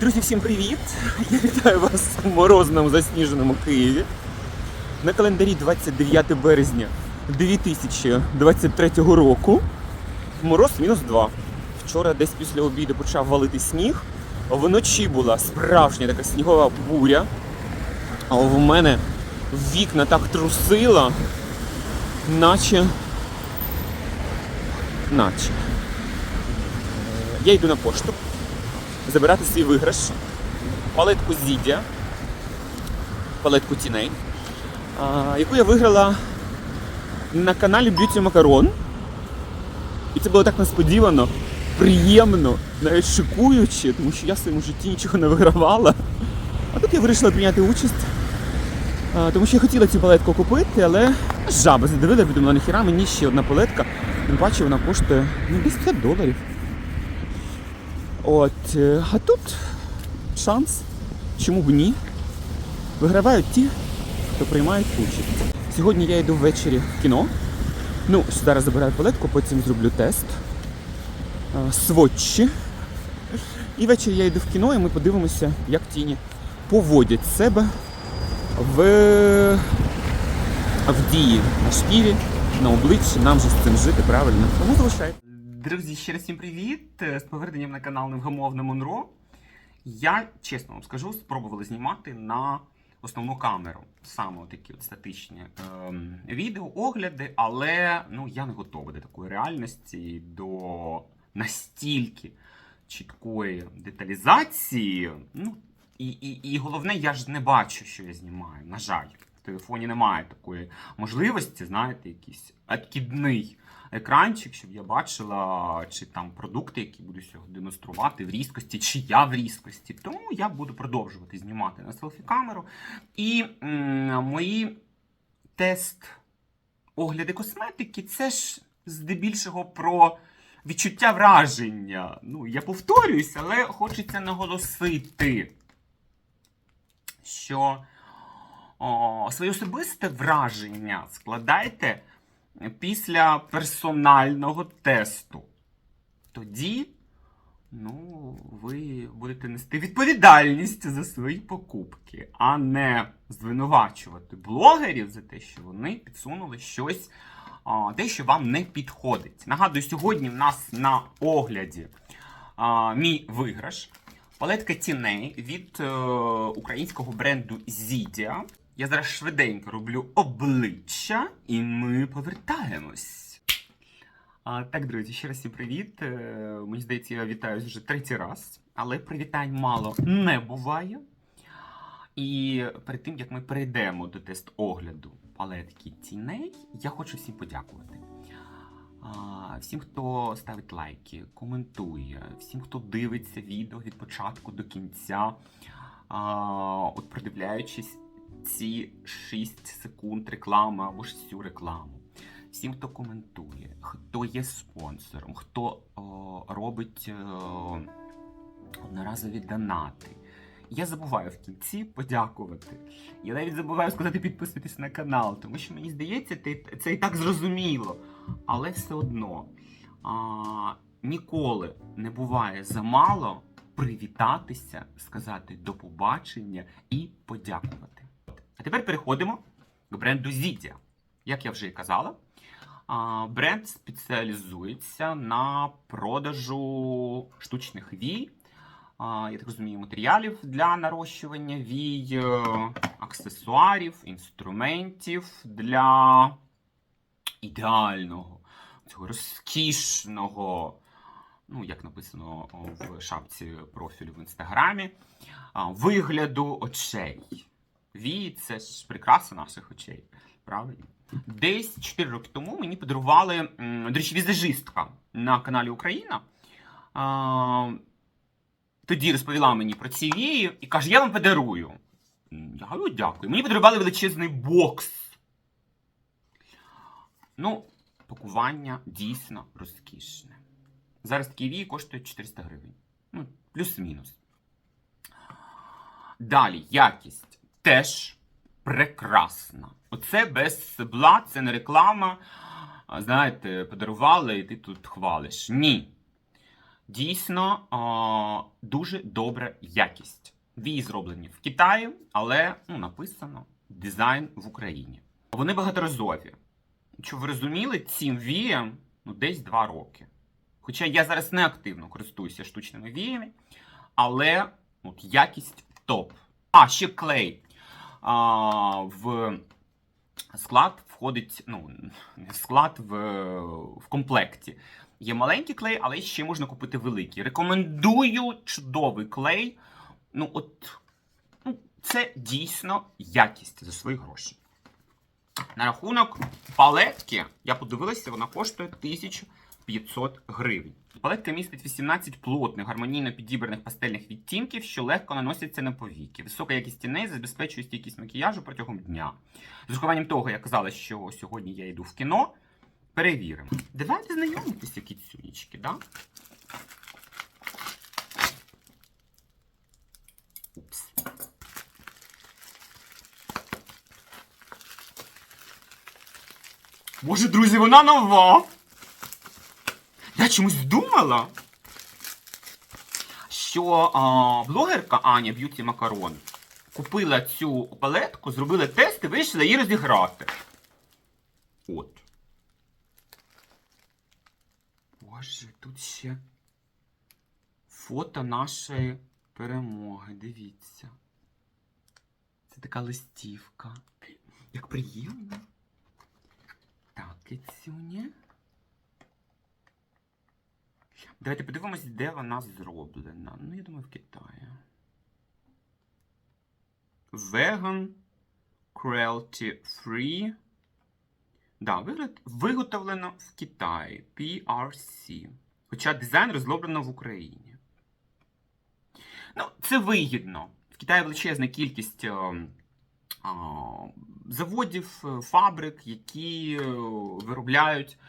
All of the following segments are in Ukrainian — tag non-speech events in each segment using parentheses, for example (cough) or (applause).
Друзі, всім привіт! Я вітаю вас у морозному засніженому Києві. На календарі 29 березня 2023 року. Мороз мінус 2. Вчора десь після обіду почав валити сніг. Вночі була справжня така снігова буря. А в мене вікна так трусило, наче. Наче. Я йду на пошту забирати свій виграш, палетку Зідя, палетку тіней, яку я виграла на каналі Beauty Macaron. І це було так несподівано, приємно, навіть шокуюче, тому що я в своєму житті нічого не вигравала. А тут я вирішила прийняти участь. Тому що я хотіла цю палетку купити, але жаба задивила, думала, нахіра мені ще одна палетка. Тим паче вона коштує ну, десь 5 доларів. От, е, а тут шанс, чому б ні? Вигравають ті, хто приймають участь. Сьогодні я йду ввечері в кіно. Ну, зараз забираю палетку, потім зроблю тест. е, Сводчі. І ввечері я йду в кіно, і ми подивимося, як тіні поводять себе в, в дії на шкірі, на обличчі. Нам же з цим жити правильно. Тому залишайте. Друзі, ще раз всім привіт! З поверненням на канал Невгамовне Монро. Я, чесно вам скажу, спробувала знімати на основну камеру. Саме такі от статичні ем, відео, огляди, але ну, я не готовий до такої реальності, до настільки чіткої деталізації. Ну, і, і, і головне, я ж не бачу, що я знімаю. На жаль, телефоні немає такої можливості, знаєте, якийсь откидний екранчик, щоб я бачила, чи там продукти, які буду сьогодні демонструвати в різкості, чи я в різкості. Тому я буду продовжувати знімати на селфі-камеру. І мої тест огляди косметики це ж здебільшого про відчуття враження. Ну, я повторююсь, але хочеться наголосити, що о, своє особисте враження складайте після персонального тесту. Тоді ну, ви будете нести відповідальність за свої покупки, а не звинувачувати блогерів за те, що вони підсунули щось, а, те, що вам не підходить. Нагадую, сьогодні в нас на огляді а, мій виграш. Палетка тіней від е, українського бренду Zidia. Я зараз швиденько роблю обличчя, і ми повертаємось. А, так, друзі, ще раз всім привіт. Е, мені здається, я вітаюсь вже третій раз, але привітань мало не буває. І перед тим, як ми перейдемо до тест-огляду палетки тіней, я хочу всім подякувати. Всім, хто ставить лайки, коментує, всім, хто дивиться відео від початку до кінця, от продивляючись ці 6 секунд реклами або ж всю рекламу. Всім, хто коментує, хто є спонсором, хто о, робить о, одноразові донати. Я забуваю в кінці подякувати. Я навіть забуваю сказати підписуйтесь на канал, тому що мені здається, це і так зрозуміло. Але все одно а, ніколи не буває замало привітатися, сказати до побачення і подякувати. А тепер переходимо до бренду Zidia. Як я вже і казала, бренд спеціалізується на продажу штучних вій, я так розумію, матеріалів для нарощування вій, е, аксесуарів, інструментів для ідеального, цього розкішного, ну, як написано в шапці профілю в інстаграмі, вигляду очей. Вії це ж прикраса наших очей, правильно? Десь 4 роки тому мені подарували, до речі, візажистка на каналі Україна. А, тоді розповіла мені про ці вії і каже: я вам подарую. Я говорю, дякую. Мені подарували величезний бокс. Ну, пакування дійсно розкішне. Зараз такі вії коштують 400 гривень. Ну, плюс-мінус. Далі, якість теж прекрасна. Оце без себла, це не реклама. Знаєте, подарували, і ти тут хвалиш. Ні. Дійсно а, дуже добра якість. Вії зроблені в Китаї, але ну, написано дизайн в Україні. Вони багаторазові. Щоб ви розуміли, цим віям ну, десь 2 роки. Хоча я зараз не активно користуюся штучними віями, але от, якість топ. А, ще клей. В склад входить, ну, не в склад в, в комплекті. Є маленький клей, але ще можна купити великий. Рекомендую чудовий клей. Ну, от, ну, це дійсно якість за свої гроші. На рахунок палетки, я подивилася, вона коштує 1500 гривень. Палетка містить 18 плотних, гармонійно підібраних пастельних відтінків, що легко наносяться на повіки. Висока якість тіней забезпечує стійкість макіяжу протягом дня. З урахуванням того, я казала, що сьогодні я йду в кіно, перевіримо. Давайте знайомитися, кіцюнічки, да? Упс. Боже, друзі, вона нова! Я чомусь думала, що а, блогерка Аня Б'юті Макарон купила цю палетку, зробила тест і вирішила її розіграти. От. Боже, тут ще фото нашої перемоги. Дивіться. Це така листівка. Як приємно. Так, кицюня. Давайте подивимось, де вона зроблена. Ну, я думаю, в Китаї. Vegan Cruelty Free. Да, вигляд- виготовлено в Китаї. PRC. Хоча дизайн розроблено в Україні. Ну, це вигідно. В Китаї величезна кількість е, а, заводів, е, фабрик, які е, виробляють е,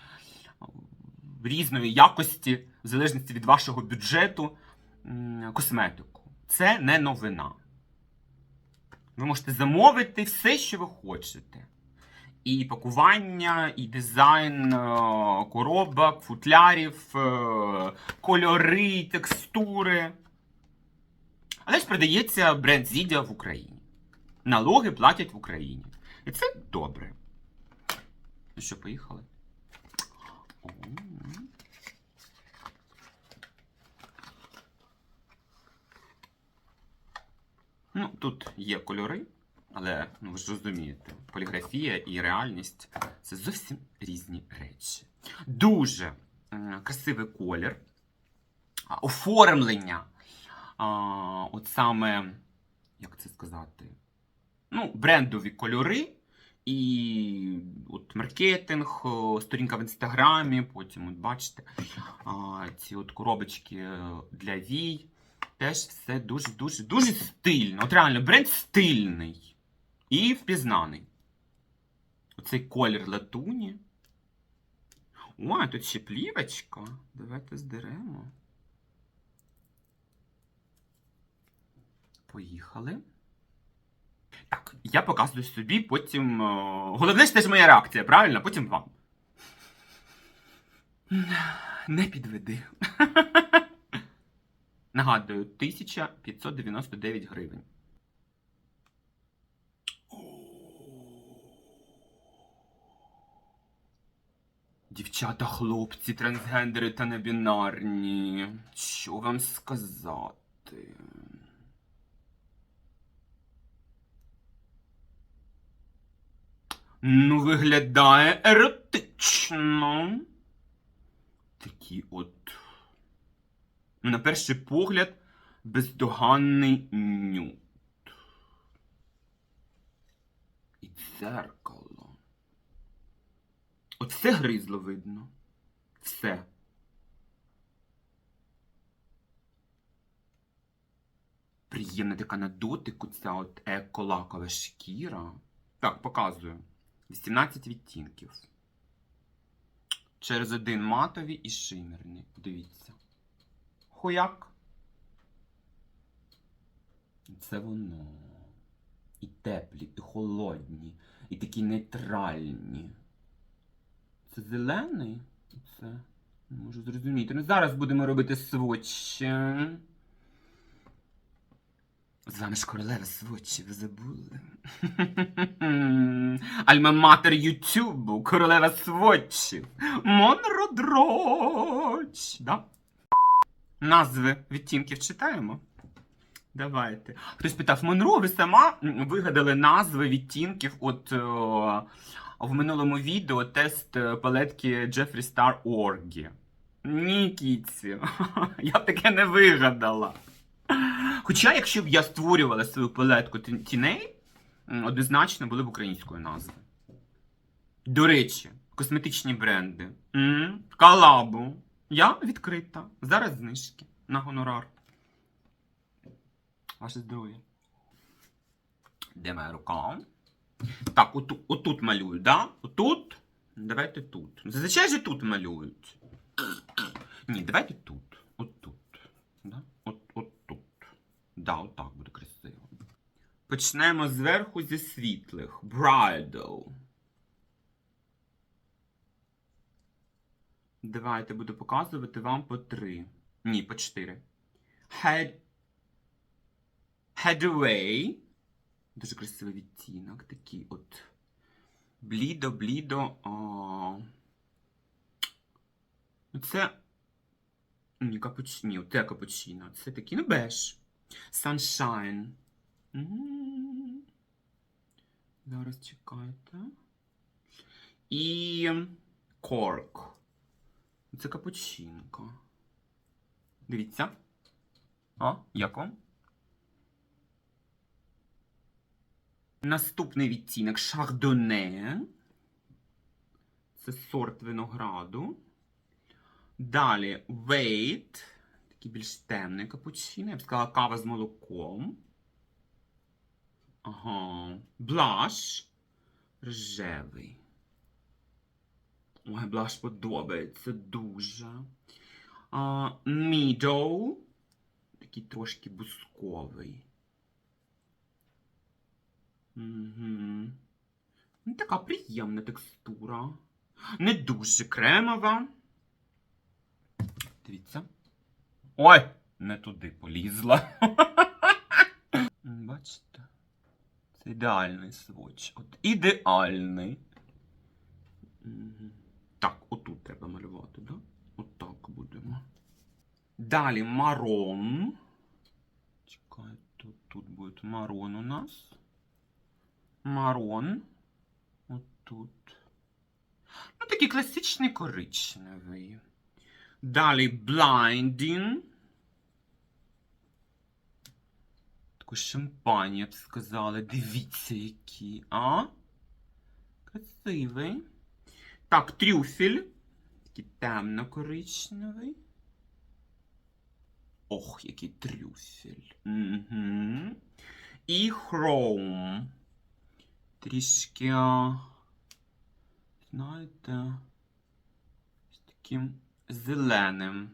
різної якості, в залежності від вашого бюджету, косметику. Це не новина. Ви можете замовити все, що ви хочете. І пакування, і дизайн е, коробок, футлярів, е, кольори, текстури. Але ж продається бренд Зідя в Україні. Налоги платять в Україні. І це добре. Ну що, поїхали? Ну, тут є кольори, але ну, ви ж розумієте, поліграфія і реальність це зовсім різні речі. Дуже красивий колір, оформлення. А, от саме, як це сказати? Ну, брендові кольори. І от маркетинг, сторінка в інстаграмі, потім, от бачите, ці от коробочки е, для вій. Теж все дуже-дуже дуже стильно. От реально, бренд стильний і впізнаний. Оцей колір латуні. Ой, тут ще плівочка. Давайте здеремо. Поїхали. Так, я показую собі, потім. е, Головне ж теж моя реакція, правильно? Потім вам. Не підведи. Нагадую, 1599 гривень. Дівчата, хлопці, трансгендери та небінарні. Що вам сказати? Ну, виглядає еротично. Такі от. На перший погляд, бездоганний нюд. І дзеркало. От все гризло видно. Все. Приємна така на дотику ця от еколакова шкіра. Так, показую. 18 відтінків. Через один матові і шимерні. Дивіться. Хуяк. Це воно. І теплі, і холодні, і такі нейтральні. Це зелений? Це Не Можу зрозуміти. Ну зараз будемо робити сводчі. З вами ж королева сводчі, ви забули? (laughs) Альма-матер Ютубу, королева сводчів. Монродроч. Да? Назви відтінків читаємо. Давайте. Хтось питав, Монро, ви сама вигадали назви відтінків. От е, в минулому відео тест е, палетки Jeffree Star Orgy. Ні, кіці, (laughs) я таке не вигадала. Хоча, якщо б я створювала свою палетку тіней, однозначно були б українською назви. До речі, косметичні бренди. М, Калабу. Я відкрита. Зараз знижки на гонорар. Ваше здоров'я. Де моя рука? Так, отут, отут малюю, да? Отут. Давайте тут. Зазвичай же тут малюють. Ні, давайте тут. Отут. Да? Да, отак буде красиво. Почнемо зверху зі світлих. Bridal. Давайте буду показувати вам по три. Ні, по чотири. Head. Headway. Дуже красивий відтінок. Такий от. Блідо, блідо. А... Ну, Це. Ні, капучино. Це капучино. Це такий, ну, беж. Sunshine. Зараз чекайте. І корк. Це капучинка. Дивіться. А, як вам? Наступний відтінок шардоне. Це сорт винограду. Далі вейт. Такий більш темний капучино. Я б сказала кава з молоком. Ага. Блаш. Рожевий. Ой, блаш подобається дуже. А, Middle. Такий трошки бусковий. Угу. Ну, така приємна текстура. Не дуже кремова. Дивіться. Ой! Не туди полізла. (laughs) Бачите? Це ідеальний сводч. От ідеальний. Так, отут треба малювати, да? Отак будемо. Далі марон. Чекай, тут, тут буде марон у нас. Марон. Отут. Ну, такий класичний коричневий. Далі blinding. Такий шампань, я б сказала. Дивіться, який, а? Красивий. Так, трюфель. Такий темно-коричневий. Ох, який трюфель. Угу. І хроум. Трішки, знаєте, з таким зеленим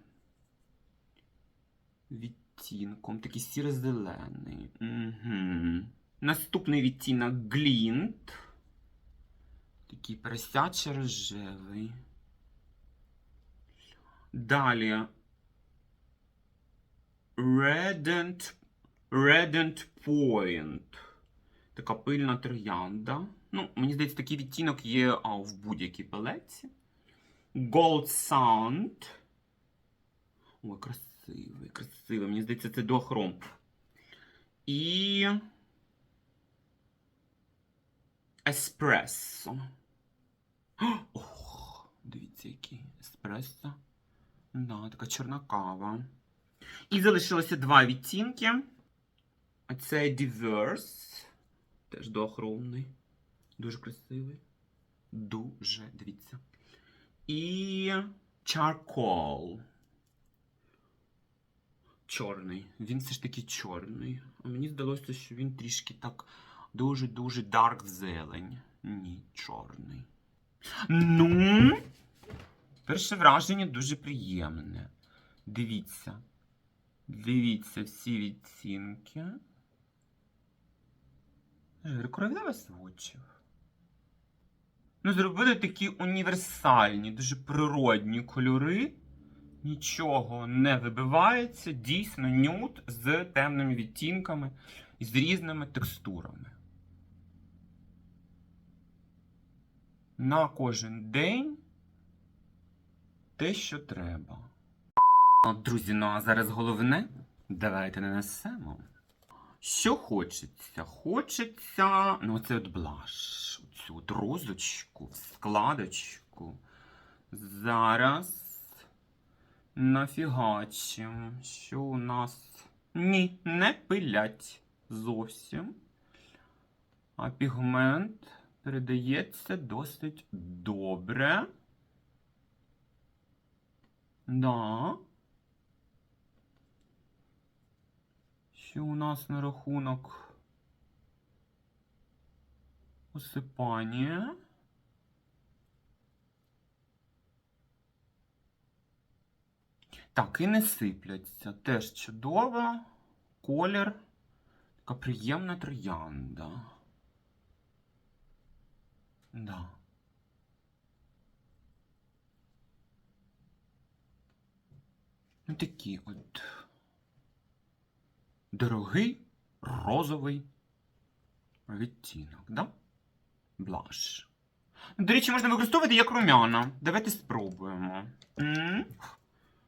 відтінком. Такий сіро-зелений. Угу. Наступний відтінок глінт. Такий просяче рожевий. Далі. Redent, Redent Point. Така пильна троянда. Ну, мені здається, такий відтінок є а, в будь-якій палетці. Gold Sound. Ой, красивий, красивий. Мені здається, це дуохром. І. Еспресо. Ох, дивіться, який еспресо. Да, така чорна кава. І залишилося два відтінки. Оце Diverse. Теж доохромний. Дуже красивий. Дуже, дивіться. І Charcoal. Чорний. Він все ж таки чорний. А мені здалося, що він трішки так дуже-дуже dark зелень. Ні, чорний. Ну, перше враження дуже приємне. Дивіться. Дивіться всі відцінки. Королева сводчів. Ну, зробили такі універсальні, дуже природні кольори. нічого не вибивається. Дійсно нюд з темними відтінками і з різними текстурами. На кожен день те, що треба. Друзі, ну а зараз головне. Давайте нанесемо. Що хочеться? Хочеться. Ну, це от блаш. Оцю от розочку, складочку. Зараз нафігачим. Що у нас? Ні, не пилять зовсім. А пігмент передається досить добре. Да. Що у нас на рахунок осипання? Так, і не сипляться. Теж чудово. Колір. Така приємна троянда. Да. Ну такий от дорогий розовий відтінок, да? Блаш. До речі, можна використовувати як румяна. Давайте спробуємо.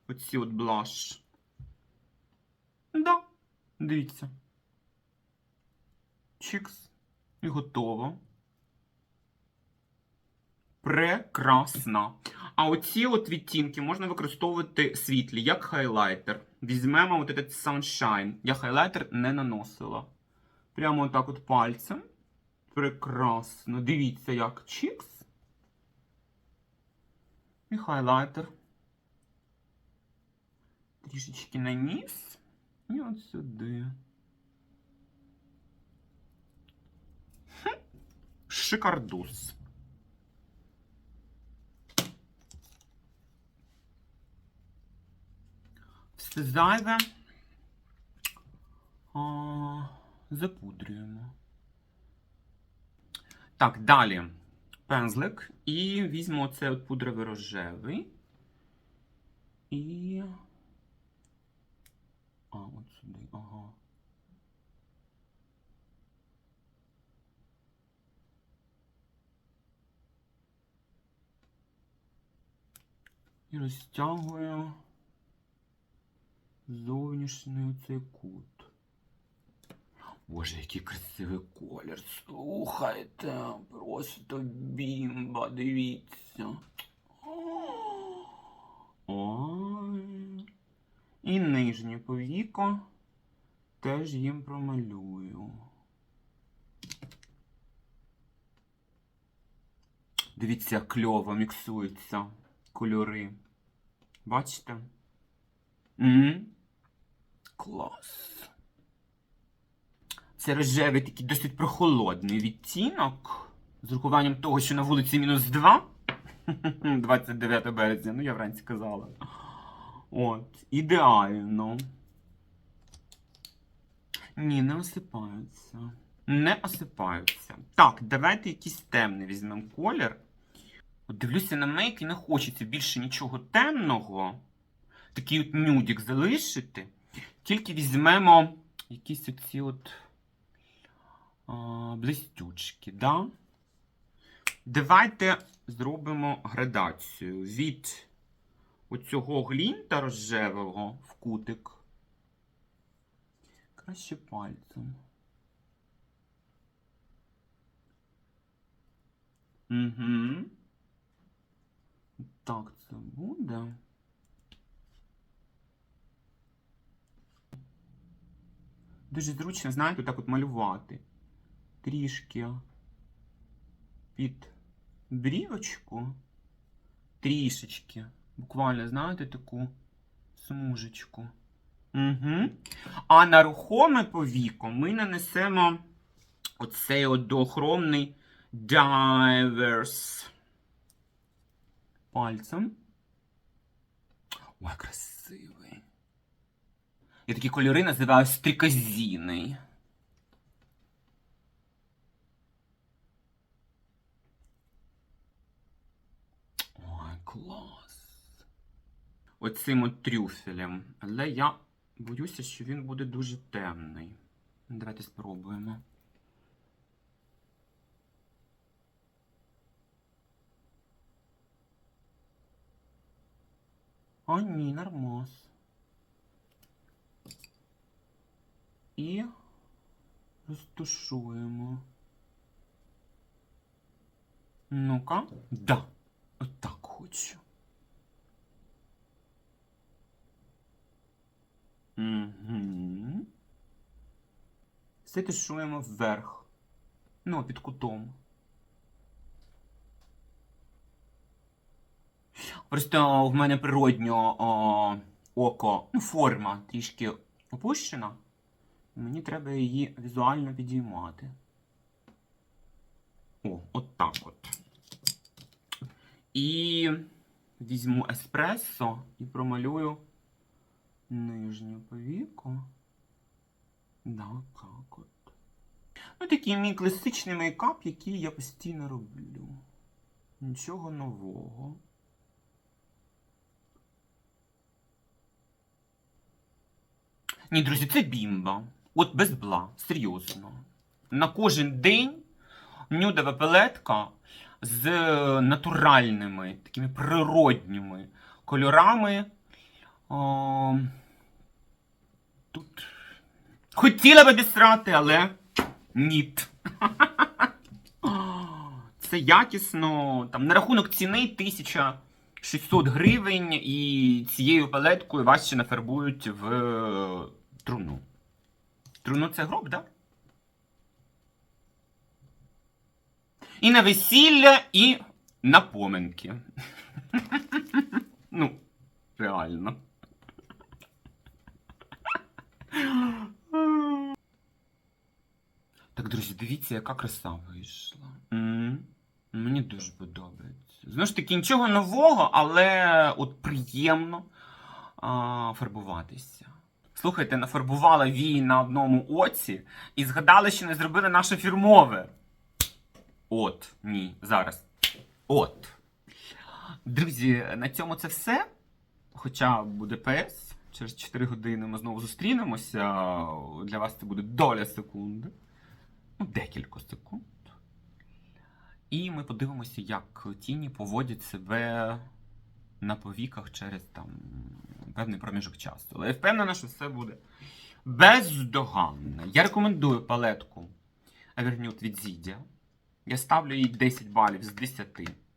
Оці от блаш. Да. Дивіться. Чікс. І готово. Прекрасно. А оці от відтінки можна використовувати світлі, як хайлайтер. Візьмемо от этот Sunshine. Я хайлайтер не наносила. Прямо отак от пальцем. Прекрасно. Дивіться, як чікс. І хайлайтер. Трішечки на ніс. І от сюди. Шикардус. Зайве. А, запудрюємо. Так, далі пензлик. І візьму оцей от пудровий рожевий. І. А, от сюди, ага. І розтягую зовнішній оцей кут. Боже, який красивий колір. Слухайте, просто бімба, дивіться. Ой. І нижнє повіко теж їм промалюю. Дивіться, кльово міксуються кольори. Бачите? М? Клас. Це рожевий такий досить прохолодний відтінок. З урахуванням того, що на вулиці мінус 2. 29 (laughs) березня, ну я вранці казала. От, ідеально. Ні, не осипаються. Не осипаються. Так, давайте якийсь темний візьмемо колір. От дивлюся на мейк і не хочеться більше нічого темного. Такий от нюдік залишити. Тільки візьмемо якісь оці от а, блистючки, да? Давайте зробимо градацію від оцього глінта рожевого в кутик. Краще пальцем. Угу. Так, це буде. Дуже зручно, знаєте, так от малювати. Трішки під брівочку. Трішечки. Буквально, знаєте, таку смужечку. Угу. А на рухоме повіко ми нанесемо оцей от доохромний Divers. Пальцем. Ой, красивий. Я такі кольори називаю стрікозіний. Ой, клас. оцим от трюфелем. Але я боюся, що він буде дуже темний. Давайте спробуємо. О, ні, нормас. І розтушуємо. Ну-ка. Да. Отак хочу. Угу. Все тушуємо вверх. Ну, під кутом. Просто в мене природньо о, око, ну, форма трішки опущена. Мені треба її візуально підіймати. О, от так от. І візьму еспресо і промалюю нижню повіку. Да, так от. Ну, такий мій класичний мейкап, який я постійно роблю. Нічого нового. Ні, друзі, це бімба. От без бла, серйозно. На кожен день нюдова палетка з натуральними, такими природніми кольорами. О, тут хотіла б обісрати, але ніт. (laughs) Це якісно. Там, на рахунок ціни 1600 гривень, і цією палеткою вас ще нафарбують в е, труну. Труну це гроб, так? Да? І на весілля, і на поминки. (laughs) ну, реально. Так, друзі, дивіться, яка краса вийшла. Мені дуже подобається. Знову ж таки, нічого нового, але от приємно а, фарбуватися. Слухайте, нафарбувала вії на одному оці і згадали, що не зробили наше фірмове. От, ні, зараз. От. Друзі, на цьому це все. Хоча буде ПС. Через 4 години ми знову зустрінемося. Для вас це буде доля секунди. Ну, декілька секунд. І ми подивимося, як тіні поводять себе на повіках через там певний проміжок часу. Але я впевнена, що все буде бездоганно. Я рекомендую палетку Avernude від Zidia. Я ставлю їй 10 балів з 10.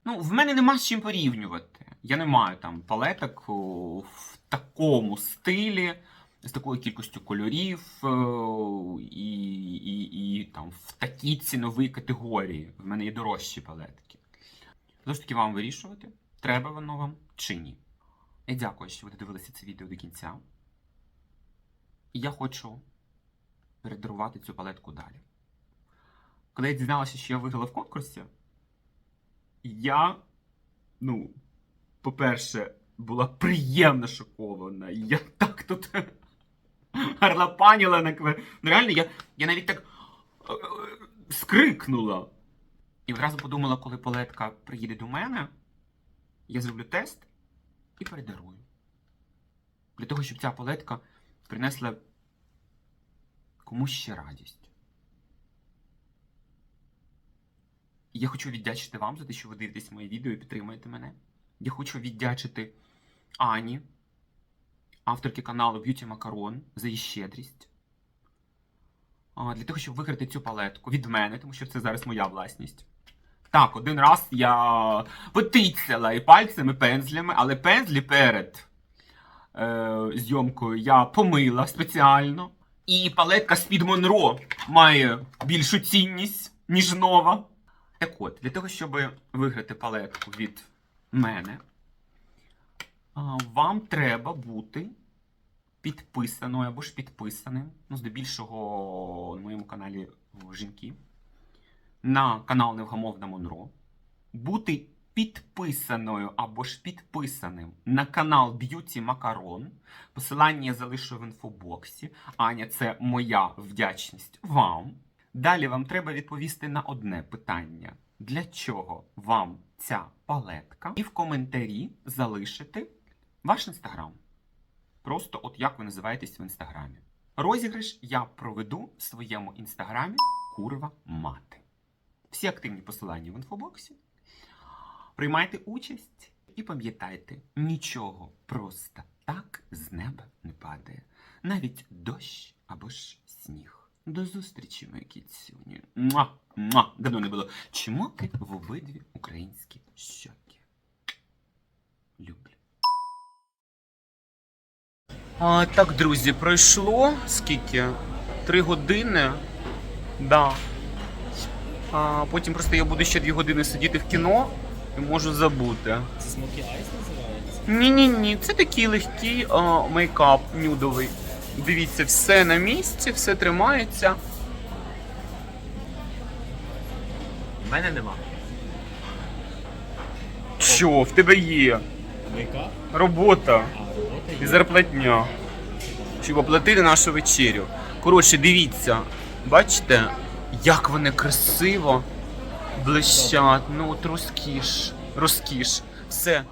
Ну, в мене нема з чим порівнювати. Я не маю там палеток в такому стилі, з такою кількістю кольорів і, і, і там в такій ціновій категорії. В мене є дорожчі палетки. Тож таки вам вирішувати, треба воно вам чи ні. Я дякую, що ви додивилися це відео до кінця. І я хочу передарувати цю палетку далі. Коли я дізналася, що я виграла в конкурсі, я, ну, по-перше, була приємно шокована. Я так тут (laughs) гарлапаніла на кве. Ну, реально, я, я навіть так е, е, скрикнула. І одразу подумала, коли палетка приїде до мене, я зроблю тест і передарую. Для того, щоб ця палетка принесла комусь ще радість. Я хочу віддячити вам за те, що ви дивитесь моє відео і підтримуєте мене. Я хочу віддячити Ані, авторки каналу Beauty Macaron, за її щедрість. Для того, щоб виграти цю палетку від мене, тому що це зараз моя власність. Так, один раз я потицяла і пальцями, пензлями, але пензлі перед е, зйомкою я помила спеціально. І палетка з-під Монро має більшу цінність, ніж нова. Так от, для того, щоб виграти палетку від мене, вам треба бути підписаною або ж підписаним, ну, здебільшого на моєму каналі жінки, на канал Невгамовна Монро, бути підписаною або ж підписаним на канал Beauty Macaron. Посилання я залишу в інфобоксі. Аня, це моя вдячність вам. Далі вам треба відповісти на одне питання: для чого вам ця палетка? І в коментарі залишити Ваш інстаграм. Просто от як ви називаєтесь в інстаграмі. Розіграш я проведу в своєму інстаграмі Курва Мати. Всі активні посилання в інфобоксі. Приймайте участь і пам'ятайте, нічого просто так з неба не падає. Навіть дощ або ж сніг. До зустрічі, мої кіцюні. Муа, муа. Давно не було. Чмоки в обидві українські щоки. Люблю. А, так, друзі, пройшло скільки? Три години. Да. А, потім просто я буду ще дві години сидіти в кіно і можу забути. Це Smoky Eyes називається? Ні-ні-ні, це такий легкий а, мейкап нюдовий. Дивіться, все на місці, все тримається. У мене нема. Що, в тебе є Мейкап? робота А, робота і є. зарплатня. Щоб оплатити нашу вечерю. Коротше, дивіться, бачите, як вони красиво блищать. Ну, от розкіш. Розкіш. Все,